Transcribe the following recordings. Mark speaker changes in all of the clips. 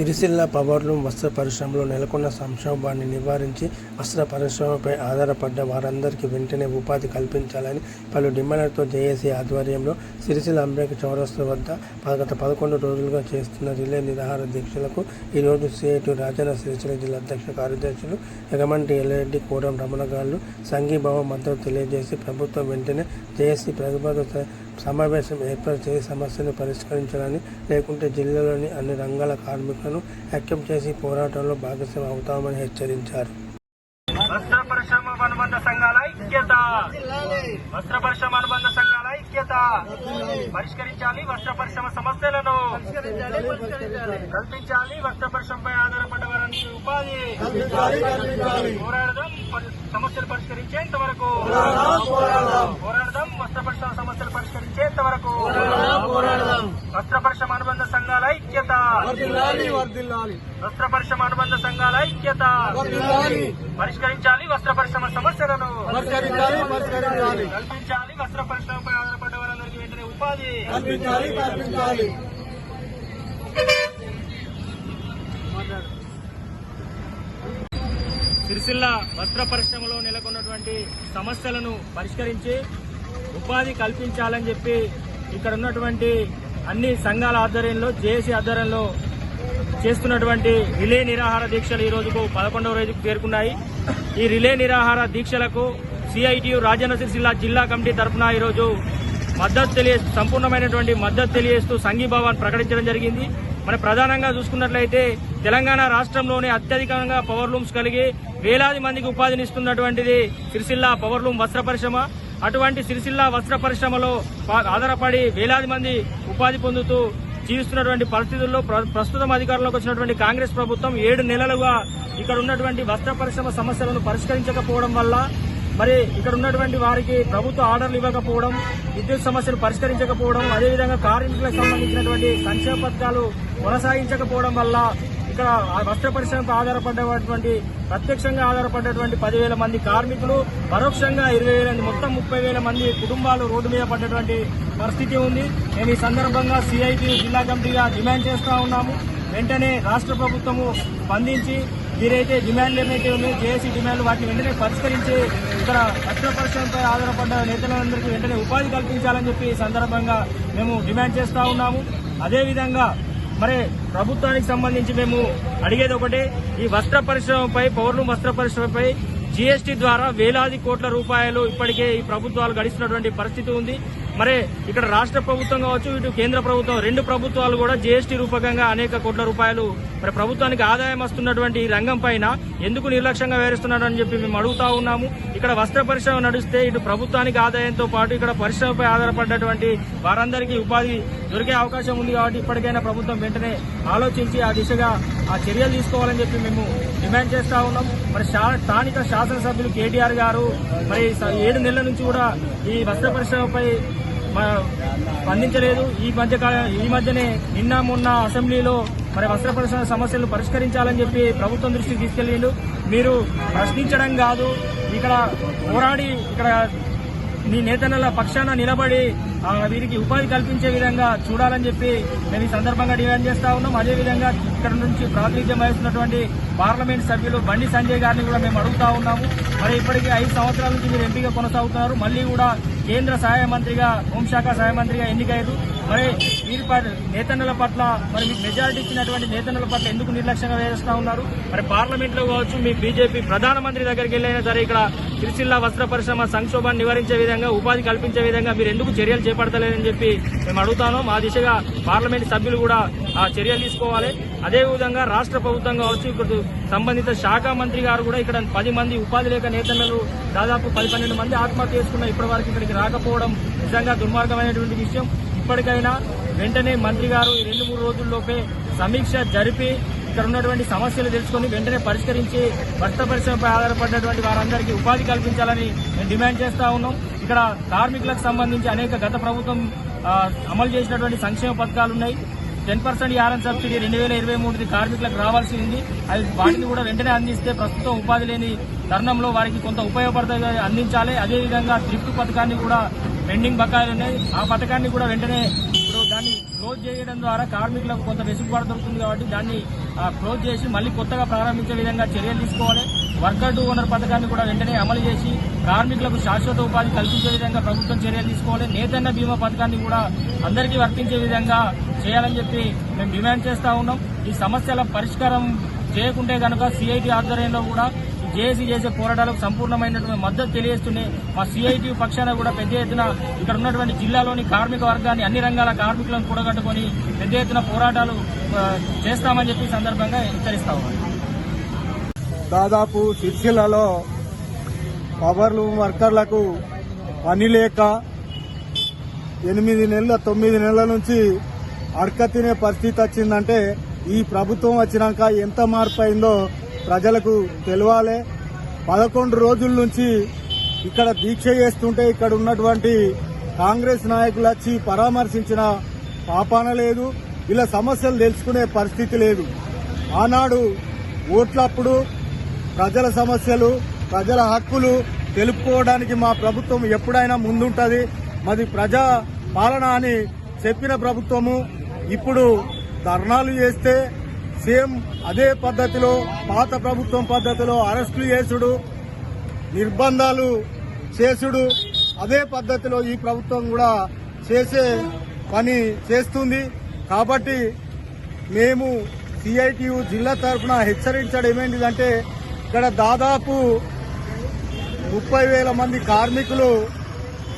Speaker 1: Sircilla powerloom వస్త్ర పరిశ్రమలో నెలకొన్న సంక్షోభాన్ని నివారించి వస్త్ర పరిశ్రమపై ఆధారపడ్డ వారందరికీ వెంటనే ఉపాధి కల్పించాలని పలు డిమాండ్లతో జేఏసీ ఆధ్వర్యంలో సిరిసిల్ల అంబేక చౌరస్తా వద్ద గత పదకొండు రోజులుగా చేస్తున్న రిలే నిరాహార దీక్షలకు ఈరోజు సిఐటి రాజన్న సిరిసిల్ల జిల్లా అధ్యక్ష కార్యదర్శులు ఎగమంటి ఎల్రెడ్డి కోరం రమణ గారు సంఘీభావం మద్దతు తెలియజేసి ప్రభుత్వం వెంటనే జేఏసీ ప్రతిపాదన సమావేశం ఏర్పాటు చేసి సమస్యను పరిష్కరించాలని లేకుంటే జిల్లాలోని అన్ని రంగాల కార్మికులను ఐక్యం చేసి పోరాటంలో భాగస్వామి అవుతామని హెచ్చరించారు.
Speaker 2: వస్త్ర పరిశ్రమ అనుబంధ సంఘాల ఐక్యత! వస్త్ర పరిశ్రమ అనుబంధ సంఘాల ఐక్యత! పరిష్కరించాలి వస్త్ర పరిశ్రమ సమస్యలను! కల్పించాలి వస్త్ర పరిశ్రమపై ఆధారపడ్డ వారికి ఉపాధి! పోరాడదాం సమస్యలు పరిష్కరించేంత వరకు పోరాడదాం వస్త్ర పరిశ్రమ వరకు వస్త్ర పరిశ్రమ అనుబంధ సంఘాల ఐక్యత. వస్త్ర పరిశ్రమ అనుబంధ సంఘాల ఐక్యత. పరిష్కరించాలి వస్త్ర పరిశ్రమ సమస్యలను కల్పించాలి వస్త్ర పరిశ్రమపై ఆధారపడ్డ వారందరికీ వెంటనే ఉపాధి. సిరిసిల్ల వస్త్ర పరిశ్రమలో నెలకొన్నటువంటి సమస్యలను పరిష్కరించి ఉపాధి కల్పించాలని చెప్పి ఇక్కడ ఉన్నటువంటి అన్ని సంఘాల ఆధ్వర్యంలో జేఏసీ ఆధ్వర్యంలో చేస్తున్నటువంటి రిలే నిరాహార దీక్షలు ఈ రోజుకు పదకొండవ రోజుకు చేరుకున్నాయి ఈ రిలే నిరాహార దీక్షలకు సిఐటియు రాజన్న సిరిసిల్ల జిల్లా కమిటీ తరఫున ఈరోజు మద్దతు తెలియ సంపూర్ణమైనటువంటి మద్దతు తెలియజేస్తూ సంఘీభావాన్ని ప్రకటించడం జరిగింది. మన ప్రధానంగా చూసుకున్నట్లయితే తెలంగాణ రాష్ట్రంలోనే అత్యధికంగా పవర్ లూమ్స్ కలిగి వేలాది మందికి ఉపాధినిస్తున్నటువంటిది సిరిసిల్ల పవర్ లూమ్ వస్త్ర పరిశ్రమ అటువంటి సిరిసిల్ల వస్త్ర పరిశ్రమలో పా- ఆధారపడి వేలాది మంది ఉపాధి పొందుతూ జీవిస్తున్నటువంటి పరిస్థితుల్లో ప్ర- ప్రస్తుతం అధికారంలోకి వచ్చినటువంటి కాంగ్రెస్ ప్రభుత్వం ఏడు నెలలుగా ఇక్కడ ఉన్నటువంటి వస్త్ర పరిశ్రమ సమస్యలను పరిష్కరించకపోవడం వల్ల మరి ఇక్కడ ఉన్నటువంటి వారికి ప్రభుత్వ ఆర్డర్లు ఇవ్వకపోవడం విద్యుత్ సమస్యలు పరిష్కరించకపోవడం అదేవిధంగా కార్మికులకు సంబంధించినటువంటి సంక్షేమ పథకాలు కొనసాగించకపోవడం వల్ల ఇక్కడ వస్త్ర పరిశ్రమకు ఆధారపడేటువంటి ప్రత్యక్షంగా ఆధారపడేటువంటి పదివేల మంది కార్మికులు పరోక్షంగా ఇరవై వేల మొత్తం ముప్పై వేల మంది కుటుంబాలు రోడ్డు మీద పడ్డటువంటి పరిస్థితి ఉంది. మేము ఈ సందర్భంగా సిఐటి జిల్లా కమిటీగా డిమాండ్ చేస్తూ ఉన్నాము. వెంటనే రాష్ట్ర ప్రభుత్వము స్పందించి మీరైతే డిమాండ్లు ఏమైతే ఉన్నాయో జేఏసీ డిమాండ్లు వాటిని వెంటనే పరిష్కరించి ఇక్కడ రక్షణ పరిశ్రమపై ఆధారపడ్డ నేతలందరికీ వెంటనే ఉపాధి కల్పించాలని చెప్పి ఈ సందర్భంగా మేము డిమాండ్ చేస్తూ ఉన్నాము. అదేవిధంగా మరి ప్రభుత్వానికి సంబంధించి మేము అడిగేది ఒకటే ఈ వస్త్ర పరిశ్రమపై పౌరులు వస్త్ర పరిశ్రమపై జీఎస్టీ ద్వారా వేలాది కోట్ల రూపాయలు ఇప్పటికే ఈ ప్రభుత్వాలు గడిస్తున్నటువంటి పరిస్థితి ఉంది. మరి ఇక్కడ రాష్ట్ర ప్రభుత్వం కావచ్చు ఇటు కేంద్ర ప్రభుత్వం రెండు ప్రభుత్వాలు కూడా జీఎస్టీ రూపకంగా అనేక కోట్ల రూపాయలు మరి ప్రభుత్వానికి ఆదాయం వస్తున్నటువంటి ఈ రంగం పైన ఎందుకు నిర్లక్ష్యంగా వేరుస్తున్నారని చెప్పి మేము అడుగుతా ఉన్నాము. ఇక్కడ వస్త్ర పరిశ్రమ నడిస్తే ఇటు ప్రభుత్వానికి ఆదాయంతో పాటు ఇక్కడ పరిశ్రమపై ఆధారపడ్డటువంటి వారందరికీ ఉపాధి దొరికే అవకాశం ఉంది కాబట్టి ఇప్పటికైనా ప్రభుత్వం వెంటనే ఆలోచించి ఆ దిశగా ఆ చర్యలు తీసుకోవాలని చెప్పి మేము డిమాండ్ చేస్తా ఉన్నాం. మరి శా- స్థానిక శాసనసభ్యులు కేటీఆర్ గారు మరి ఏడు నెలల నుంచి కూడా ఈ వస్త్ర పరిశ్రమపై స్పందించలేదు. ఈ మధ్య ఈ మధ్యనే నిన్న మొన్న అసెంబ్లీలో మరి వస్త్ర పరిశ్రమ సమస్యలు పరిష్కరించాలని చెప్పి ప్రభుత్వం దృష్టికి తీసుకెళ్ళిండు మీరు ప్రశ్నించడం కాదు. ఇక్కడ పోరాడి ఇక్కడ మీ నేతల పక్షాన నిలబడి ఆ, వీరికి ఉపాధి కల్పించే విధంగా చూడాలని చెప్పి మేము ఈ సందర్భంగా డిమాండ్ చేస్తా ఉన్నాం. అదేవిధంగా ఇక్కడ నుంచి ప్రాతినిధ్యం వహిస్తున్నటువంటి పార్లమెంట్ సభ్యులు బండి సంజయ్ గారిని కూడా మేము అడుగుతా ఉన్నాము. మరి ఇప్పటికీ ఐదు సంవత్సరాల నుంచి మీరు ఎంపీగా కొనసాగుతున్నారు. మళ్ళీ కూడా కేంద్ర సహాయ మంత్రిగా హోంశాఖ సహాయ మంత్రిగా ఎన్నికయ్యారు. మరి వీరి ప- నేతన్నల పట్ల మరి మీకు మెజారిటీ ఇచ్చినటువంటి నేతన్నల పట్ల ఎందుకు నిర్లక్ష్యంగా వేస్తా ఉన్నారు? మరి పార్లమెంట్లో కావచ్చు మీ బీజేపీ ప్రధానమంత్రి దగ్గరికి వెళ్ళైనా సరే ఇక్కడ సిరిసిల్ల వస్త్ర పరిశ్రమ సంక్షోభాన్ని నివారించే విధంగా ఉపాధి కల్పించే విధంగా మీరు ఎందుకు చర్యలు చేపడతలేదని చెప్పి మేము అడుగుతాను. మా దిశగా పార్లమెంట్ సభ్యులు కూడా ఆ చర్యలు తీసుకోవాలి. అదేవిధంగా రాష్ట్ర ప్రభుత్వం కావచ్చు ఇక్కడ సంబంధిత శాఖ మంత్రి గారు కూడా ఇక్కడ పది మంది ఉపాధి లేక నేతలు దాదాపు పది పన్నెండు మంది ఆత్మహత్య చేసుకున్న ఇప్పటి వరకు ఇక్కడికి రాకపోవడం నిజంగా దుర్మార్గమైనటువంటి విషయం. ఇప్పటికైనా వెంటనే మంత్రి గారు ఈ రెండు మూడు రోజుల్లోపే సమీక్ష జరిపి ఇక్కడ ఉన్నటువంటి సమస్యలు తెలుసుకుని వెంటనే పరిష్కరించి భర్త పరిశ్రమపై ఆధారపడినటువంటి వారందరికీ ఉపాధి కల్పించాలని మేము డిమాండ్ చేస్తా ఉన్నాం. ఇక్కడ కార్మికులకు సంబంధించి అనేక గత ప్రభుత్వం అమలు చేసినటువంటి సంక్షేమ పథకాలు ఉన్నాయి. టెన్ పర్సెంట్ యారన్ సబ్సిడీ రెండు వేల ఇరవై మూడుది కార్మికులకు రావాల్సి ఉంది. అది వాటిని కూడా వెంటనే అందిస్తే ప్రస్తుతం ఉపాధి లేని తరుణంలో వారికి కొంత ఉపయోగపడతాయి అందించాలి. అదేవిధంగా ట్రిప్ పథకాన్ని కూడా పెండింగ్ బకాయిలు ఉన్నాయి. ఆ పథకాన్ని కూడా వెంటనే ఇప్పుడు దాన్ని క్లోజ్ చేయడం ద్వారా కార్మికులకు కొంత వెసులుబాటు దొరుకుతుంది కాబట్టి దాన్ని ఆ, క్లోజ్ చేసి మళ్ళీ కొత్తగా ప్రారంభించే విధంగా చర్యలు తీసుకోవాలి. వర్కర్ టు ఓనర్ పథకాన్ని కూడా వెంటనే అమలు చేసి కార్మికులకు శాశ్వత ఉపాధి కల్పించే విధంగా ప్రభుత్వం చర్యలు తీసుకోవాలి. నేతన్న బీమా పథకాన్ని కూడా అందరికీ వర్తించే విధంగా చేయాలని చెప్పి మేము డిమాండ్ చేస్తూ ఉన్నాం. ఈ సమస్యల పరిష్కారం చేయకుంటే కనుక సిఐటి ఆధ్వర్యంలో కూడా జేఏసీ చేసే పోరాటాలకు సంపూర్ణమైనటువంటి మద్దతు తెలియజేస్తూనే మా సిఐటి పక్షాన కూడా పెద్ద ఎత్తున ఇక్కడ ఉన్నటువంటి జిల్లాలోని కార్మిక వర్గాన్ని అన్ని రంగాల కార్మికులను కూడగట్టుకొని పెద్ద ఎత్తున పోరాటాలు చేస్తామని చెప్పి సందర్భంగా హెచ్చరిస్తా
Speaker 3: దాదాపు సిరిసిల్లలో పవర్ వర్కర్లకు పని లేక ఎనిమిది నెలల తొమ్మిది నెలల నుంచి అడక తినే పరిస్థితి వచ్చిందంటే ఈ ప్రభుత్వం వచ్చినాక ఎంత మార్పు అయిందో ప్రజలకు తెలవాలి. పదకొండు రోజుల నుంచి ఇక్కడ దీక్ష చేస్తుంటే ఇక్కడ ఉన్నటువంటి కాంగ్రెస్ నాయకులు వచ్చి పరామర్శించిన పాపాన లేదు. ఇలా సమస్యలు తెలుసుకునే పరిస్థితి లేదు. ఆనాడు ఓట్లప్పుడు ప్రజల సమస్యలు ప్రజల హక్కులు తెలుపుకోవడానికి మా ప్రభుత్వం ఎప్పుడైనా ముందుంటది. మాది ప్రజా పాలన అని చెప్పిన ప్రభుత్వము. ఇప్పుడు ధర్నాలు చేస్తే సేమ్ అదే పద్ధతిలో పాత ప్రభుత్వం పద్ధతిలో అరెస్టులు చేసుడు నిర్బంధాలు చేసుడు అదే పద్ధతిలో ఈ ప్రభుత్వం కూడా చేసే పని చేస్తుంది. కాబట్టి మేము సిఐటియు జిల్లా తరఫున హెచ్చరించడం ఏమైందంటే ఇక్కడ దాదాపు ముప్పై వేల మంది కార్మికులు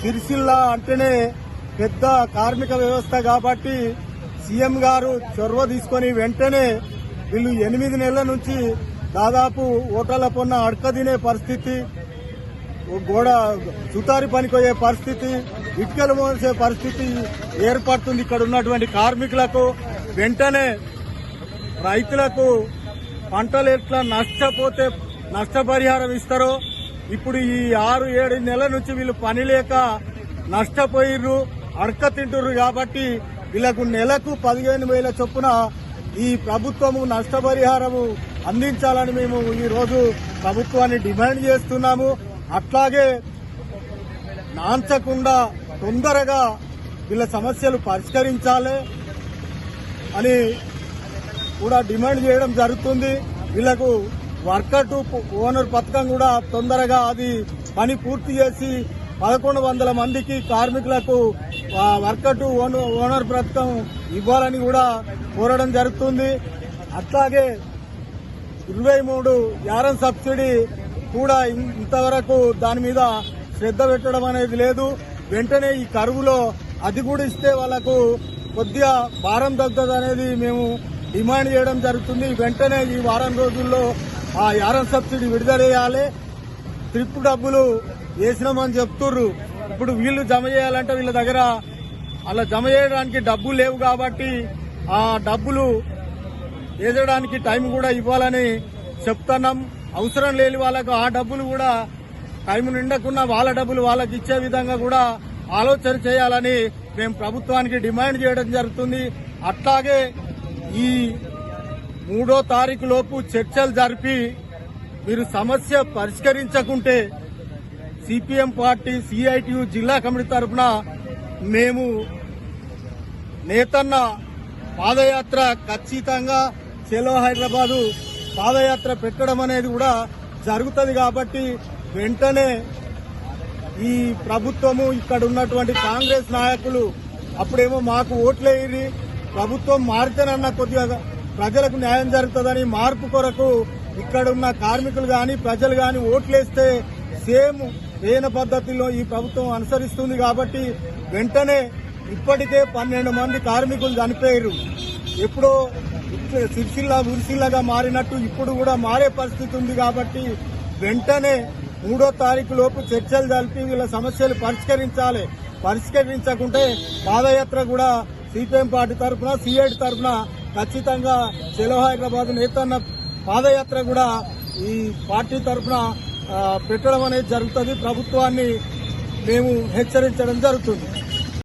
Speaker 3: సిరిసిల్ల అంటేనే పెద్ద కార్మిక వ్యవస్థ కాబట్టి సీఎం గారు చొరవ తీసుకొని వెంటనే వీళ్ళు ఎనిమిది నెలల నుంచి దాదాపు ఓటర్ల పొన్న అడక తినే పరిస్థితి గోడ సుతారి పనికొయ్యే పరిస్థితి ఇటుకలు మోసే పరిస్థితి ఏర్పడుతుంది ఇక్కడ ఉన్నటువంటి కార్మికులకు. వెంటనే రైతులకు పంటలు ఎట్లా నష్టపోతే నష్టపరిహారం ఇస్తారో ఇప్పుడు ఈ ఆరు ఏడు నెలల నుంచి వీళ్ళు పని లేక నష్టపోయిర్రు అడక తింటుర్రు కాబట్టి వీళ్ళకు నెలకు పదిహేను వేల చొప్పున ఈ ప్రభుత్వము నష్టపరిహారము అందించాలని మేము ఈ రోజు ప్రభుత్వాన్ని డిమాండ్ చేస్తున్నాము. అట్లాగే నాంచకుండా తొందరగా వీళ్ళ సమస్యలు పరిష్కరించాలి అని కూడా డిమాండ్ చేయడం జరుగుతుంది. వీళ్ళకు వర్కర్ టు ఓనర్ పథకం కూడా తొందరగా అది పని పూర్తి చేసి పదకొండు వందల మందికి కార్మికులకు వర్కర్ టు ఓనర్ పథకం ఇవ్వాలని కూడా కోరడం జరుగుతుంది. అట్లాగే ఇరవై మూడు యారం సబ్సిడీ కూడా ఇంతవరకు దాని మీద శ్రద్ధ పెట్టడం అనేది లేదు. వెంటనే ఈ కరువులో అది కూడా ఇస్తే వాళ్ళకు కొద్దిగా భారం తగ్గుతుంది అనేది మేము డిమాండ్ చేయడం జరుగుతుంది. వెంటనే ఈ వారం రోజుల్లో ఆ యారం సబ్సిడీ విడుదల చేయాలి. ట్రిప్ డబ్బులు వేసినామని చెప్తుర్రు. ఇప్పుడు వీళ్ళు జమ చేయాలంటే వీళ్ళ దగ్గర అలా జమ చేయడానికి డబ్బులు లేవు కాబట్టి ఆ డబ్బులు ఎదడానికి టైం కూడా ఇవ్వాలని చెప్తున్నాం. అవసరం లేని వాళ్ళకు ఆ డబ్బులు కూడా టైం నిండకున్న వాళ్ళ డబ్బులు వాళ్ళకి ఇచ్చే విధంగా కూడా ఆలోచన చేయాలని మేము ప్రభుత్వానికి డిమాండ్ చేయడం జరుగుతుంది. అట్లాగే ఈ మూడో తారీఖు లోపు చర్చలు జరిపి మీరు సమస్య పరిష్కరించకుంటే సిపిఎం పార్టీ సిఐటియు జిల్లా కమిటీ తరఫున మేము నేతన్న పాదయాత్ర ఖచ్చితంగా చెలో హైదరాబాదు పాదయాత్ర పెట్టడం అనేది కూడా జరుగుతుంది కాబట్టి వెంటనే ఈ ప్రభుత్వము ఇక్కడ ఉన్నటువంటి కాంగ్రెస్ నాయకులు అప్పుడేమో మాకు ఓట్లేయి ప్రభుత్వం మారితేనన్న కొద్దిగా ప్రజలకు న్యాయం జరుగుతుందని మార్పు కొరకు ఇక్కడ ఉన్న కార్మికులు గాని ప్రజలు గాని ఓట్లేస్తే సేమ్ వేన పద్ధతిలో ఈ ప్రభుత్వం అనుసరిస్తుంది కాబట్టి వెంటనే ఇప్పటికే పన్నెండు మంది కార్మికులు చనిపోయారు. ఎప్పుడో సిరిసిల్ల ఉరిసిల్లగా మారినట్టు ఇప్పుడు కూడా మారే పరిస్థితి ఉంది కాబట్టి వెంటనే మూడో తారీఖు లోపు చర్చలు జరిపి వీళ్ళ సమస్యలు పరిష్కరించాలి. పరిష్కరించకుంటే పాదయాత్ర కూడా సిపిఎం పార్టీ తరఫున సిఐటి తరఫున ఖచ్చితంగా సెలవు హైదరాబాద్ నేతన్న పాదయాత్ర కూడా ఈ పార్టీ తరఫున పెట్టడం అనేది జరుగుతుంది. ప్రభుత్వాన్ని మేము హెచ్చరించడం జరుగుతుంది.